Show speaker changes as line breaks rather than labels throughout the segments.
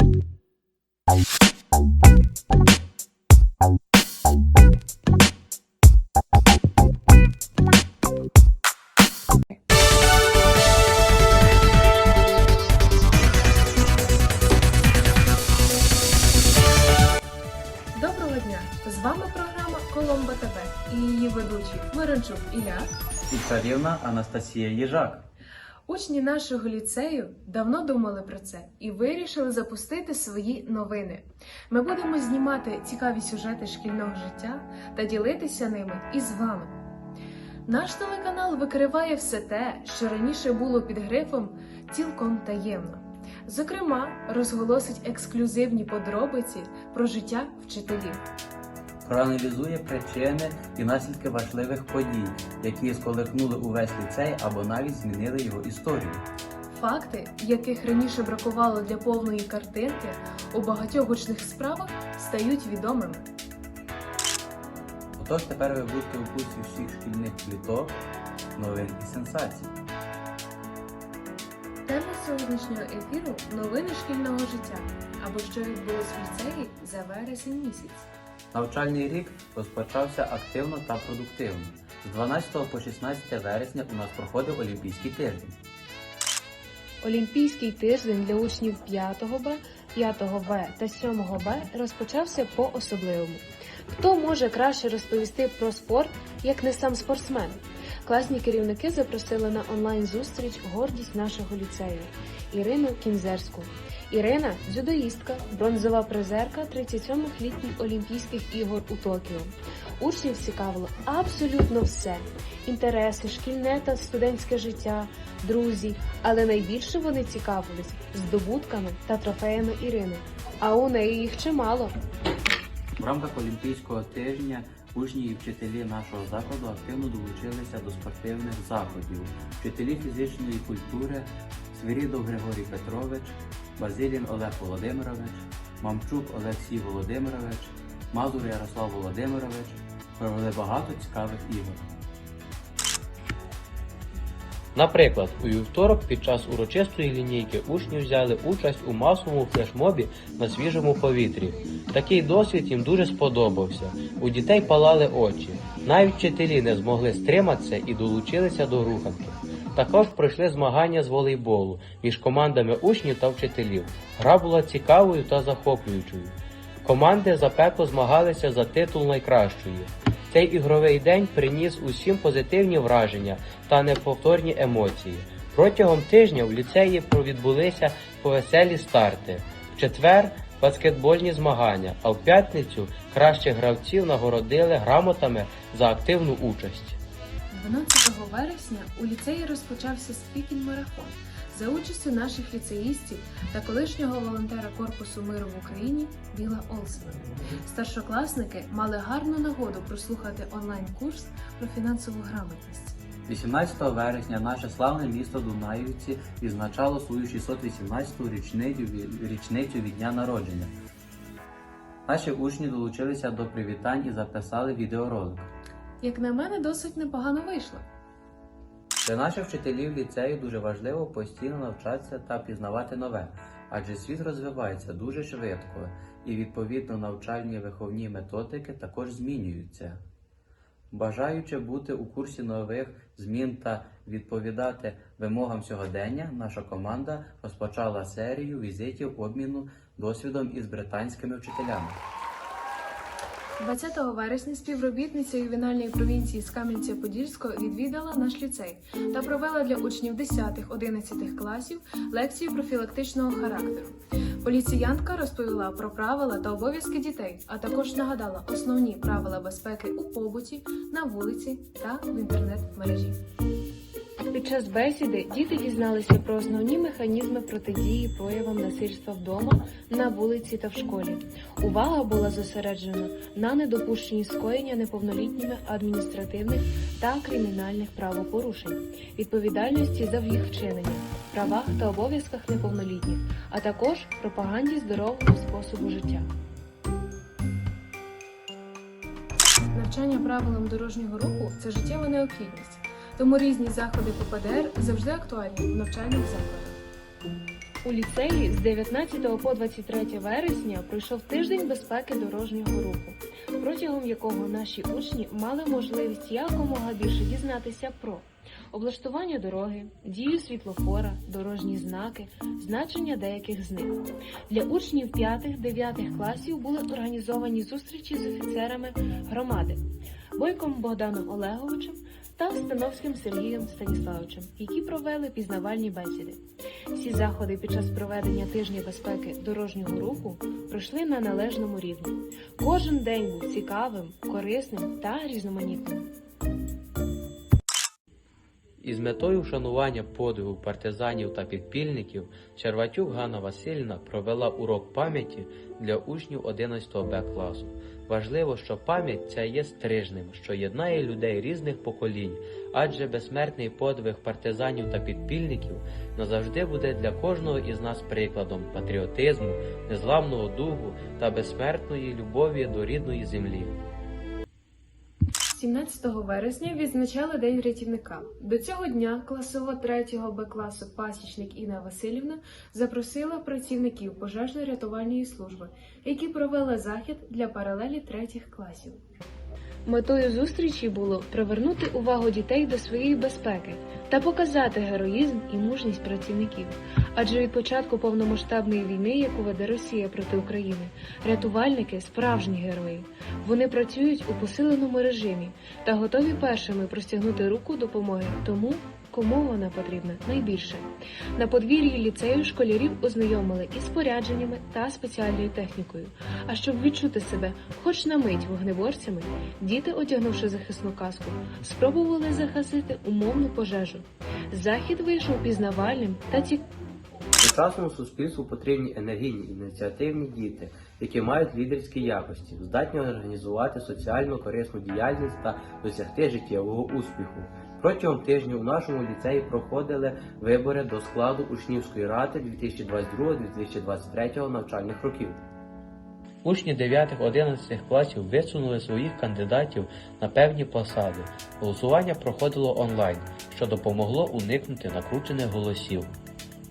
Доброго дня! З вами програма Коломбо ТВ її ведучі Мирончук Ілля.
і Анастасія Їжак.
Учні нашого ліцею давно думали про це і вирішили запустити свої новини. Ми будемо знімати цікаві сюжети шкільного життя та ділитися ними із вами. Наш телеканал викриває все те, що раніше було під грифом цілком таємно. Зокрема, розголосить ексклюзивні подробиці про життя вчителів.
Проаналізує причини і наслідки важливих подій, які сколихнули увесь ліцей або навіть змінили його історію.
Факти, яких раніше бракувало для повної картинки, у багатьох гучних справах стають відомими.
Отож тепер ви будете у курсі всіх шкільних пліток, новин і сенсацій.
Тема сьогоднішнього ефіру новини шкільного життя або що відбулось в ліцеї за вересень місяць.
Навчальний рік розпочався активно та продуктивно. З 12 по 16 вересня у нас проходив Олімпійський тиждень.
Олімпійський тиждень для учнів 5 Б, 5 В та 7 Б розпочався по-особливому. Хто може краще розповісти про спорт, як не сам спортсмен? Класні керівники запросили на онлайн-зустріч гордість нашого ліцею Ірину Кінзерську. Ірина дзюдоїстка, бронзова призерка 37-х літніх Олімпійських ігор у Токіо. Учнів цікавило абсолютно все: інтереси, шкільне та студентське життя, друзі, але найбільше вони цікавились здобутками та трофеями Ірини. А у неї їх чимало.
В рамках Олімпійського тижня учні і вчителі нашого закладу активно долучилися до спортивних заходів. Вчителі фізичної культури Свирідов Григорій Петрович, Базилін Олег Володимирович, Мамчук Олексій Володимирович, Мазур Ярослав Володимирович провели багато цікавих ігор.
Наприклад, у вівторок під час урочистої лінійки учні взяли участь у масовому флешмобі на свіжому повітрі. Такий досвід їм дуже сподобався. У дітей палали очі. Навіть вчителі не змогли стриматися і долучилися до руханки. Також пройшли змагання з волейболу між командами учнів та вчителів. Гра була цікавою та захоплюючою. Команди запекло змагалися за титул найкращої. Цей ігровий день приніс усім позитивні враження та неповторні емоції. Протягом тижня в ліцеї відбулися повеселі старти. В четвер баскетбольні змагання, а в п'ятницю кращих гравців нагородили грамотами за активну участь.
12 вересня у ліцеї розпочався спікінг-марафон за участю наших ліцеїстів та колишнього волонтера Корпусу миру в Україні Біла Олсена. Старшокласники мали гарну нагоду прослухати онлайн-курс про фінансову грамотність.
18 вересня наше славне місто Дунаївці відзначало свою 618-ту річницю, від дня народження. Наші учні долучилися до привітань і записали відеоролик.
Як на мене, досить непогано вийшло.
Для наших вчителів ліцею дуже важливо постійно навчатися та пізнавати нове, адже світ розвивається дуже швидко, і відповідно навчальні виховні методики також змінюються. Бажаючи бути у курсі нових змін та відповідати вимогам сьогодення, наша команда розпочала серію візитів обміну досвідом із британськими вчителями.
20 вересня співробітниця ювенальної провінції з Кам'янця-Подільського відвідала наш ліцей та провела для учнів 10-11 класів лекцію профілактичного характеру. Поліціянтка розповіла про правила та обов'язки дітей, а також нагадала основні правила безпеки у побуті, на вулиці та в інтернет-мережі. Під час бесіди діти дізналися про основні механізми протидії проявам насильства вдома, на вулиці та в школі. Увага була зосереджена на недопущенні скоєння неповнолітніми адміністративних та кримінальних правопорушень, відповідальності за їх вчинення, правах та обов'язках неповнолітніх, а також пропаганді здорового способу життя. Навчання правилам дорожнього руху це життєва необхідність, тому різні заходи по ПДР завжди актуальні в навчальних закладах. У ліцеї з 19 по 23 вересня пройшов тиждень безпеки дорожнього руху, протягом якого наші учні мали можливість якомога більше дізнатися про облаштування дороги, дію світлофора, дорожні знаки, значення деяких з них. Для учнів 5-9 класів були організовані зустрічі з офіцерами громади Бойком Богданом Олеговичем та Становським Сергієм Станіславовичем, які провели пізнавальні бесіди. Всі заходи під час проведення тижня безпеки дорожнього руху пройшли на належному рівні. Кожен день був цікавим, корисним та різноманітним.
Із метою вшанування подвигу партизанів та підпільників Черватюк Ганна Васильівна провела урок пам'яті для учнів 11 Б класу. Важливо, що пам'ять ця є стрижним, що єднає людей різних поколінь, адже безсмертний подвиг партизанів та підпільників назавжди буде для кожного із нас прикладом патріотизму, незламного духу та безсмертної любові до рідної землі.
17 вересня відзначали День рятівника. До цього дня класова 3 Б класу пасічник Інна Васильівна запросила працівників пожежно-рятувальної служби, які провели захід для паралелі третіх класів. Метою зустрічі було привернути увагу дітей до своєї безпеки та показати героїзм і мужність працівників. Адже від початку повномасштабної війни, яку веде Росія проти України, рятувальники справжні герої. Вони працюють у посиленому режимі та готові першими простягнути руку допомоги тому, кому вона потрібна найбільше. На подвір'ї ліцею школярів ознайомили із спорядженнями та спеціальною технікою. А щоб відчути себе хоч на мить вогнеборцями, діти, одягнувши захисну каску, спробували загасити умовну пожежу. Захід вийшов пізнавальним та цікавим.
Сучасному суспільству потрібні енергійні ініціативні діти, які мають лідерські якості, здатні організувати соціально корисну діяльність та досягти життєвого успіху. Протягом тижня у нашому ліцеї проходили вибори до складу учнівської ради 2022-2023 навчальних років.
Учні 9-11 класів висунули своїх кандидатів на певні посади. Голосування проходило онлайн, що допомогло уникнути накручених голосів.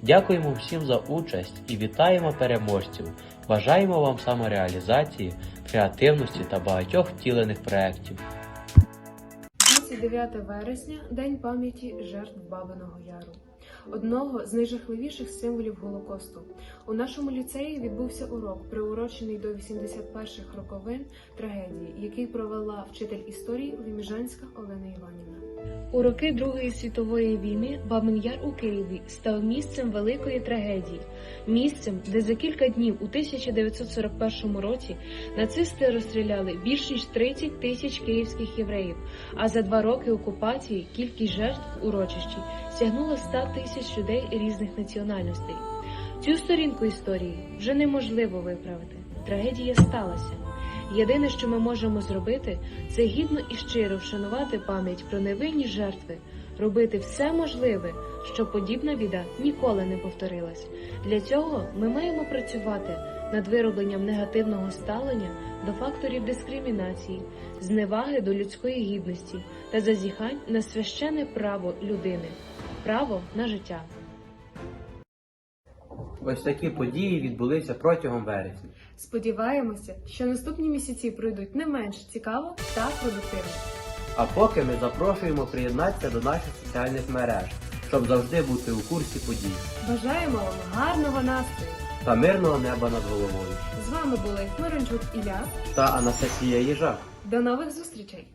Дякуємо всім за участь і вітаємо переможців. Бажаємо вам самореалізації, креативності та багатьох втілених проєктів.
29 вересня День пам'яті жертв Бабиного Яру, одного з найжахливіших символів Голокосту. У нашому ліцеї відбувся урок, приурочений до 81-х роковин трагедії, який провела вчитель історії Леміжанська Олена Іванівна. У роки Другої світової війни Бабин Яр у Києві став місцем великої трагедії, місцем, де за кілька днів у 1941 році нацисти розстріляли більш ніж 30 тисяч київських євреїв. А за два роки окупації кількість жертв урочищі сягнула 100 тисяч людей різних національностей. Цю сторінку історії вже неможливо виправити. Трагедія сталася. Єдине, що ми можемо зробити, це гідно і щиро вшанувати пам'ять про невинні жертви, робити все можливе, щоб подібна біда ніколи не повторилась. Для цього ми маємо працювати над виробленням негативного ставлення до факторів дискримінації, зневаги до людської гідності та зазіхань на священне право людини, право на життя.
Ось такі події відбулися протягом вересня.
Сподіваємося, що наступні місяці пройдуть не менш цікаво та продуктивно.
А поки ми запрошуємо приєднатися до наших соціальних мереж, щоб завжди бути у курсі подій
Бажаємо вам гарного настрою!
та мирного неба над головою.
З вами були Мирончук Ілля.
Та Анастасія Їжак.
До нових зустрічей!